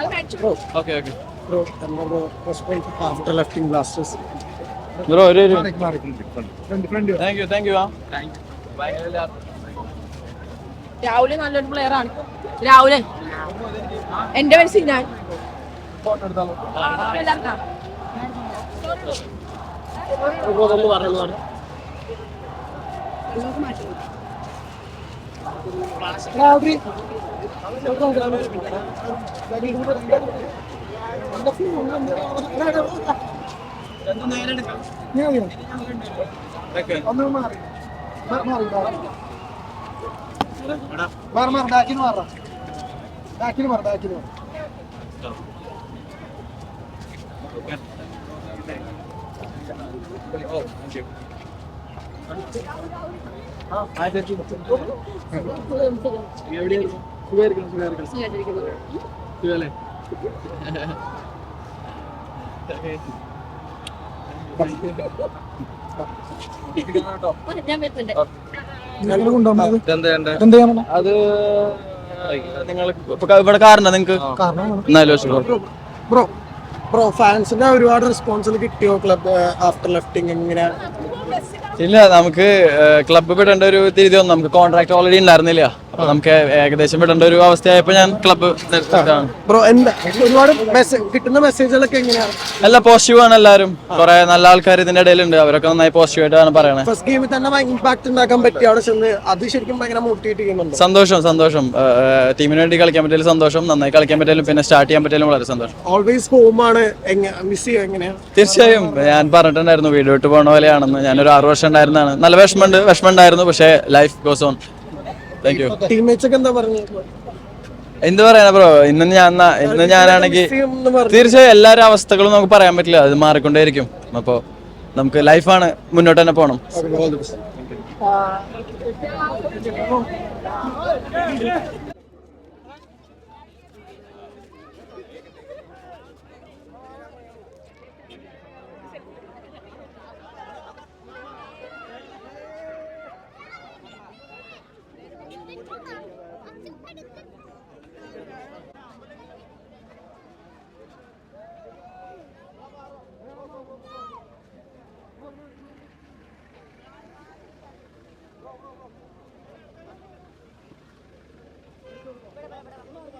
Okay okay bro bro response after lefting Blasters bro ഒരു thank you thank you ആ രാഹുൽ നല്ലൊരു player ആണ്. രാഹുൽ. എന്റെ പേര് സിനാൻ. എല്ലാവർക്കും ഒന്ന് മാറി മാറി മാറി മാറി ബാക്കിന് മാറാം ബാക്കിന് മാറാം ബാക്കിന് മാറാം ഞാൻ അത് നിങ്ങൾ ഇവിടെ കാരണ നിങ്ങക്ക് കാരണം എന്നാലും ബ്രോ ബ്രോ ഫാൻസിന്റെ ഒരുപാട് റെസ്പോൺസിൽ കിട്ടിയോ ക്ലബ് ആഫ്റ്റർ ലെഫ്റ്റിംഗ് എങ്ങനെ ഇല്ല നമുക്ക് ക്ലബ്ബ് വിടേണ്ട ഒരു തീയതി ഒന്നും നമുക്ക് കോൺട്രാക്ട് ഓൾറെഡി ഉണ്ടായിരുന്നില്ല. നമുക്ക് ഏകദേശം വിടേണ്ട ഒരു അവസ്ഥയായപ്പോ ഞാൻ ക്ലബ്ബ് ബ്രോ എന്താ ഒരുപാട് കിട്ടുന്ന മെസ്സേജുകളൊക്കെ എങ്ങനെയാണ് അല്ല പോസിറ്റീവ് ആണ് എല്ലാവരും കുറെ നല്ല ആൾക്കാർ ഇതിന്റെ ഇടയിലുണ്ട്. അവരൊക്കെ നന്നായി പോസിറ്റീവ് ആയിട്ടാണ് പറയണത് ഫസ്റ്റ് ഗെയിമിൽ തന്നെ ഇമ്പാക്ട് ഉണ്ടാക്കാൻ പറ്റി. അവിടെ ചെന്ന് അത് ശരിക്കും ഭയങ്കര മോട്ടിവേറ്റ് ചെയ്യുന്നുണ്ട്. സന്തോഷം സന്തോഷം. ടീമിന് വേണ്ടി കളിക്കാൻ പറ്റിയാലും സന്തോഷം. നന്നായി കളിക്കാൻ പറ്റിയാലും പിന്നെ സ്റ്റാർട്ട് ചെയ്യാൻ പറ്റിയാലും വളരെ സന്തോഷം. ഓൾവേസ് ഹോമാണ് മിസ് ചെയ്യുക തീർച്ചയായും. ഞാൻ പറഞ്ഞിട്ടുണ്ടായിരുന്നു വീട് വിട്ട് പോണ പോലെയാണെന്ന്. ഞാനൊരു ആറ് വർഷം ഉണ്ടായിരുന്നാണ് നല്ല വിഷമമുണ്ട് വിഷമം ഉണ്ടായിരുന്നു പക്ഷേ life goes on thank you എന്ത് പറയാനാ ബ്രോ ഇന്ന് ഞാൻ ഇന്ന് ഞാനാണെങ്കിൽ തീർച്ചയായും എല്ലാവരും അവസ്ഥകളും നമുക്ക് പറയാൻ പറ്റില്ല. അത് മാറിക്കൊണ്ടേയിരിക്കും. അപ്പോൾ നമുക്ക് ലൈഫാണ് മുന്നോട്ട് തന്നെ പോണം. All the Go, go, go.